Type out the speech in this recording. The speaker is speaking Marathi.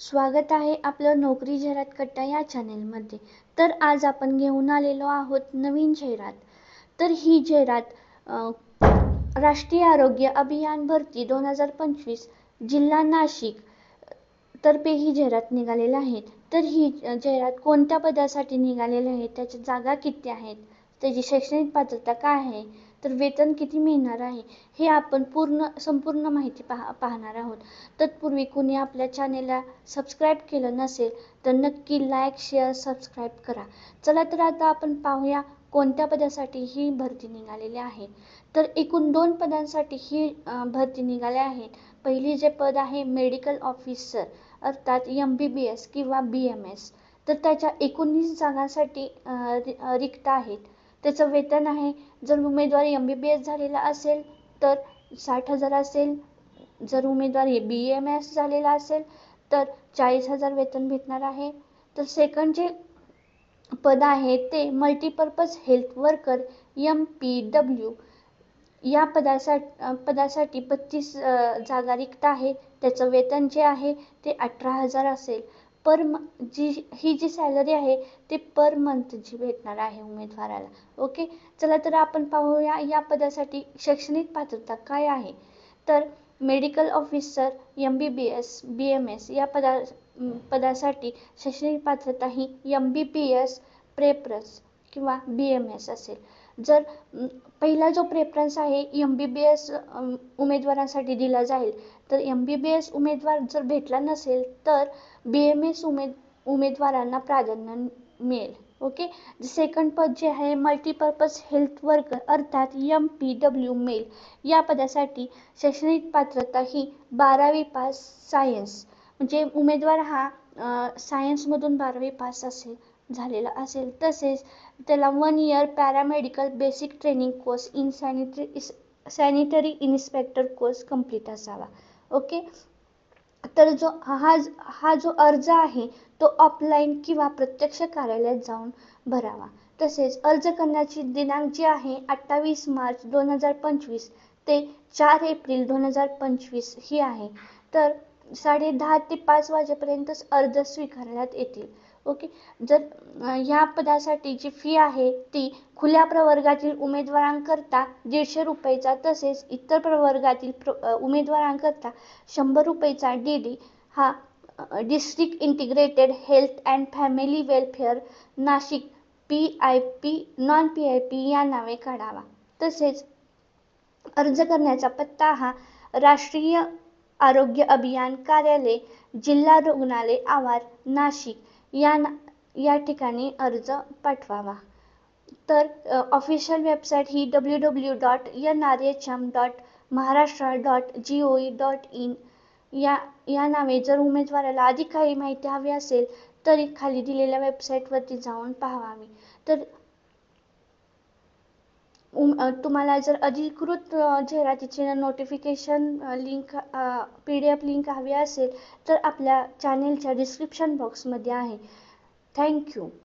स्वागत आहे आपलं नोकरी जाहिरात कट्टा या चॅनेलमध्ये तर आज आपण घेऊन आलेलो आहोत नवीन जाहिरात. तर ही जाहिरात राष्ट्रीय आरोग्य अभियान भरती दोन हजार पंचवीस जिल्हा नाशिक तर्फे ही जाहिरात निघालेली आहे. तर ही जाहिरात कोणत्या पदासाठी निघालेली आहे? त्याच्या जागा किती आहेत? त्याची शैक्षणिक पात्रता काय आहे? तर वेतन किती मिळणार आहे हे आपण पूर्ण संपूर्ण माहिती पाह पाहणार आहोत. तत्पूर्वी कुणी आपल्या चॅनेलला सबस्क्राईब केलं नसेल तर नक्की लाईक शेअर सबस्क्राईब करा. चला तर आता आपण पाहूया कोणत्या पदासाठी ही भरती निघालेली आहे. तर एकूण दोन पदांसाठी ही भरती निघाली आहेत. पहिली जे पद आहे मेडिकल ऑफिसर अर्थात एम बी बी एस किंवा बी एम एस तर त्याच्या एकोणीस जागांसाठी रिक्त आहेत. त्याचं वेतन आहे. जर उमेदवार एम बी बी एस झालेला असेल तर साठ हजार असेल. जर उमेदवार बी एम एस झालेला असेल तर चाळीस हजार वेतन भेटणार आहे. तर सेकंड जे पद आहे ते multipurpose health worker M P W या पदासाठी पदासाठी पस्तीस जागा रिक्त आहे. त्याचं वेतन जे आहे ते अठरा हजार असेल. पर म जी ही जी सॅलरी आहे ती पर मंथची भेटणार आहे उमेदवाराला. ओके चला तर आपण पाहूया या पदासाठी शैक्षणिक पात्रता काय आहे? तर medical officer M B B S B M S या पदा पदासाठी शैक्षणिक पात्रता ही एम बी बी एस प्रेप्रस किंवा बी एम एस असेल. जर पहिला जो प्रेफरन्स आहे एम बी बी एस उमेदवारांसाठी दिला जाईल. तर एम बी बी एस उमेदवार जर भेटला नसेल तर बी एम एस उमेद उमेदवारांना प्राधान्य मिळेल. ओके सेकंड पद जे आहे मल्टीपर्पज हेल्थ वर्कर अर्थात एम पी डब्ल्यू मेल या पदासाठी शैक्षणिक पात्रता ही बारावी पास सायन्स म्हणजे उमेदवार हा सायन्समधून बारावी पास असेल. झालेला असेल. तसेच त्याला one year paramedical basic training course in sanitary sanitary inspector course complete असावा. ओके तर जो हा हा जो अर्ज आहे तो ऑफलाईन किंवा प्रत्यक्ष कार्यालयात जाऊन भरावा. तसेच अर्ज करण्याची दिनांक जी आहे अठ्ठावीस मार्च दोन हजार पंचवीस ते चार एप्रिल दोन हजार पंचवीस ही आहे. तर साडे दहा ते पाच वाजेपर्यंतच अर्ज स्वीकारण्यात येतील. ओके? जर ह्या पदासाठी जी फी आहे ती खुल्या प्रवर्गातील उमेदवारांकरता दीडशे रुपयेचा तसेच इतर प्रवर्गातील प्र उमेदवारांकरता शंभर रुपयेचा डी डी हा district integrated health and family welfare Nashik P I P non P I P या नावे काढावा. तसेच अर्ज करण्याचा पत्ता हा राष्ट्रीय आरोग्य अभियान कार्यालय जिल्हा रुग्णालय आवार नाशिक. या ना या ठिकाणी अर्ज पाठवावा. तर official website he W W dot N R H M dot Maharashtra dot G O E dot in या या नावे जर उमेदवाराला अधिक काही माहिती हवी असेल तरी खाली दिलेल्या वेबसाईटवरती जाऊन पाहावी तर उम तुम्हाला जर अधिकृत जाहिरातीचे notification link P D F link हवी असेल तर आपल्या चॅनेलच्या डिस्क्रिप्शन बॉक्समध्ये आहे. थँक्यू